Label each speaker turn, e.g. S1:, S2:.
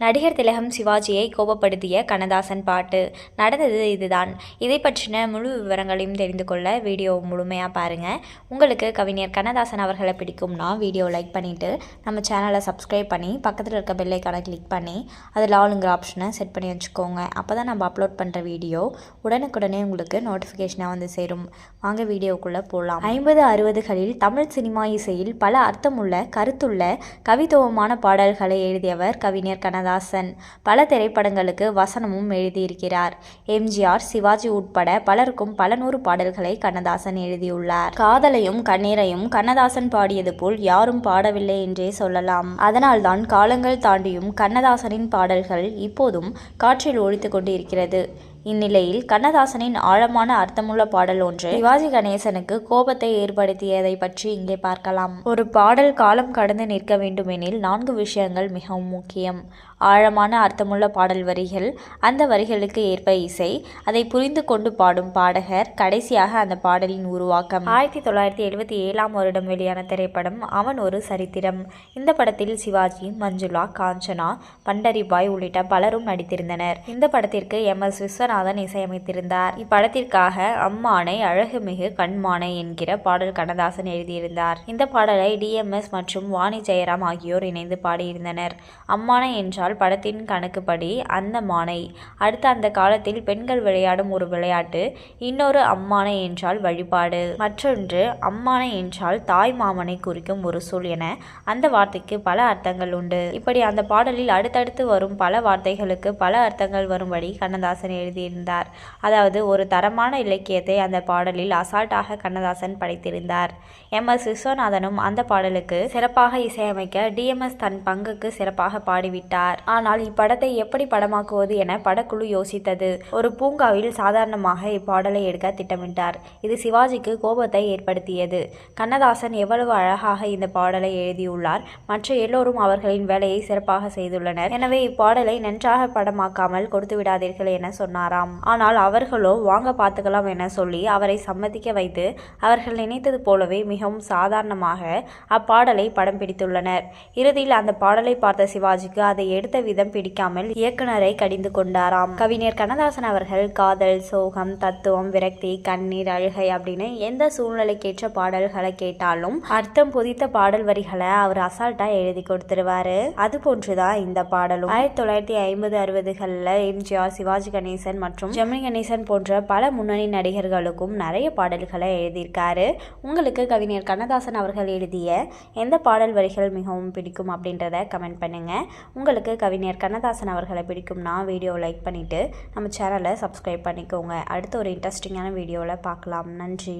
S1: நடிகர் திலகம் சிவாஜியை கோபப்படுத்திய கண்ணதாசன் பாட்டு நடந்தது இதுதான். இதை பற்றின முழு விவரங்களையும் தெரிந்து கொள்ள வீடியோ முழுமையாக பாருங்கள் உங்களுக்கு கவிஞர் கண்ணதாசன் அவர்களை பிடிக்கும்னா வீடியோ லைக் பண்ணிவிட்டு நம்ம சேனலை சப்ஸ்கிரைப் பண்ணி பக்கத்தில் இருக்க பெல்லைக்கான கிளிக் பண்ணி அதில் ஆளுங்கிற ஆப்ஷனை செட் பண்ணி வச்சுக்கோங்க. அப்போ தான் நம்ம அப்லோட் பண்ணுற வீடியோ உடனுக்குடனே உங்களுக்கு நோட்டிஃபிகேஷனாக வந்து சேரும். வாங்க வீடியோக்குள்ளே போகலாம் ஐம்பது அறுபதுகளில் தமிழ் சினிமா இசையில் பல அர்த்தமுள்ள கருத்துள்ள கவித்துவமான பாடல்களை எழுதியவர் கவிஞர் கண்ணதாசன் கண்ணதாசன். பல திரைப்படங்களுக்கு வசனமும் எழுதியிருக்கிறார். எம்ஜிஆர் சிவாஜி உட்பட பலருக்கும் பல நூறு பாடல்களை கண்ணதாசன் எழுதியுள்ளார். காதலையும் கண்ணீரையும் கண்ணதாசன் பாடியது போல் யாரும் பாடவில்லை என்றே சொல்லலாம். அதனால்தான் காலங்கள் தாண்டியும் கண்ணதாசனின் பாடல்கள் இப்போதும் காற்றில் ஒழித்து கொண்டு இருக்கிறது இந்நிலையில் கண்ணதாசனின் ஆழமான அர்த்தமுள்ள பாடல் ஒன்று சிவாஜி கணேசனுக்கு கோபத்தை ஏற்படுத்தியதை பற்றி இங்கே பார்க்கலாம். ஒரு பாடல் காலம் கடந்து நிற்க வேண்டுமெனில் நான்கு விஷயங்கள் மிகவும் முக்கியம். ஆழமான அர்த்தமுள்ள பாடல் வரிகள் அந்த வரிகளுக்கு ஏற்ப இசை அதை புரிந்து கொண்டு பாடும் பாடகர் கடைசியாக அந்த பாடலின் உருவாக்கம். ஆயிரத்தி தொள்ளாயிரத்தி எழுபத்தி ஏழாம் வருடம் வெளியான திரைப்படம் அவன் ஒரு சரித்திரம் இந்த படத்தில் சிவாஜி மஞ்சுளா காஞ்சனா பண்டரிபாய் உள்ளிட்ட பலரும் நடித்திருந்தனர். இந்த படத்திற்கு எம் எஸ் விஸ்வநாதன் இசையமைத்திருந்தார். இப்படத்திற்காக அம்மானை அழகுமிகு கண்மானை என்கிற பாடல் கண்ணதாசன் எழுதியிருந்தார். இந்த பாடலை டிஎம்எஸ் மற்றும் வாணி ஜெயராம் ஆகியோர் இணைந்து பாடியிருந்தனர். அம்மானை என்றால் படத்தின் கணக்குப்படி அந்த மானை அடுத்து அந்த காலத்தில் பெண்கள் விளையாடும் ஒரு விளையாட்டு இன்னொரு அம்மானை என்றால் வழிபாடு. மற்றொன்று அம்மானை என்றால் தாய் மாமனை குறிக்கும் ஒரு சொல் என அந்த வார்த்தைக்கு பல அர்த்தங்கள் உண்டு. இப்படி அந்த பாடலில் அடுத்தடுத்து வரும் பல வார்த்தைகளுக்கு பல அர்த்தங்கள் வரும்படி கண்ணதாசன் எழுதியிருந்தார் அதாவது ஒரு தரமான இலக்கியத்தை அந்த பாடலில் அசால்ட்டாக கண்ணதாசன் படைத்திருந்தார். எம். எஸ். விஸ்வநாதனும் அந்த பாடலுக்கு சிறப்பாக இசையமைக்க டிஎம்எஸ் தன் பங்குக்கு சிறப்பாக பாடிவிட்டார். ஆனால் இப்படத்தை எப்படி படமாக்குவது என படக்குழு யோசித்தது. ஒரு பூங்காவில் சாதாரணமாக இப்பாடலை எடுக்க திட்டமிட்டார். இது சிவாஜிக்கு கோபத்தை ஏற்படுத்தியது. கண்ணதாசன் எவ்வளவு அழகாக இந்த பாடலை எழுதியுள்ளார். மற்ற எல்லோரும் அவர்களின் வேலையை சிறப்பாக செய்துள்ளனர். எனவே இப்பாடலை நன்றாக படமாக்காமல் கொடுத்து விடாதீர்கள் என சொன்னாராம் ஆனால் அவர்களோ வாங்க பார்த்துக்கலாம் என சொல்லி அவரை சம்மதிக்க வைத்து அவர்கள் நினைத்தது போலவே மிகவும் சாதாரணமாக அப்பாடலை படம் பிடித்துள்ளனர். இறுதியில் அந்த பாடலை பார்த்த சிவாஜிக்கு அதை எடுத்த விதம் பிடிக்காமல் இயக்குனரை கடிந்து கொண்டாராம். கவிஞர் கண்ணதாசன் அவர்கள் காதல் சோகம் தத்துவம் விரக்தி கண்ணீர் அழுகை அப்படின்னு எந்த சூழ்நிலைக்கேற்ற பாடல்களை கேட்டாலும் அர்த்தம் பொதித்த பாடல் வரிகளை அவர் அசால்ட்டா எழுதி கொடுத்துருவாரு. அது போன்றுதான் இந்த பாடலும். ஆயிரத்தி தொள்ளாயிரத்தி ஐம்பது அறுபதுகளில் எம்ஜிஆர் சிவாஜி கணேசன் மற்றும் ஜெமினி கணேசன் போன்ற பல முன்னணி நடிகர்களுக்கும் நிறைய பாடல்களை எழுதியிருக்காரு. உங்களுக்கு கவிஞர் கண்ணதாசன் அவர்கள் எழுதிய எந்த பாடல் வரிகள் மிகவும் பிடிக்கும் அப்படின்றத கமெண்ட் பண்ணுங்க. உங்களுக்கு கவிஞர் கண்ணதாசன் அவர்களை பிடிக்கும்னா வீடியோ லைக் பண்ணிவிட்டு நம்ம சேனலை சப்ஸ்கிரைப் பண்ணிக்கோங்க. அடுத்த ஒரு இன்ட்ரெஸ்டிங்கான வீடியோவில் பார்க்கலாம். நன்றி.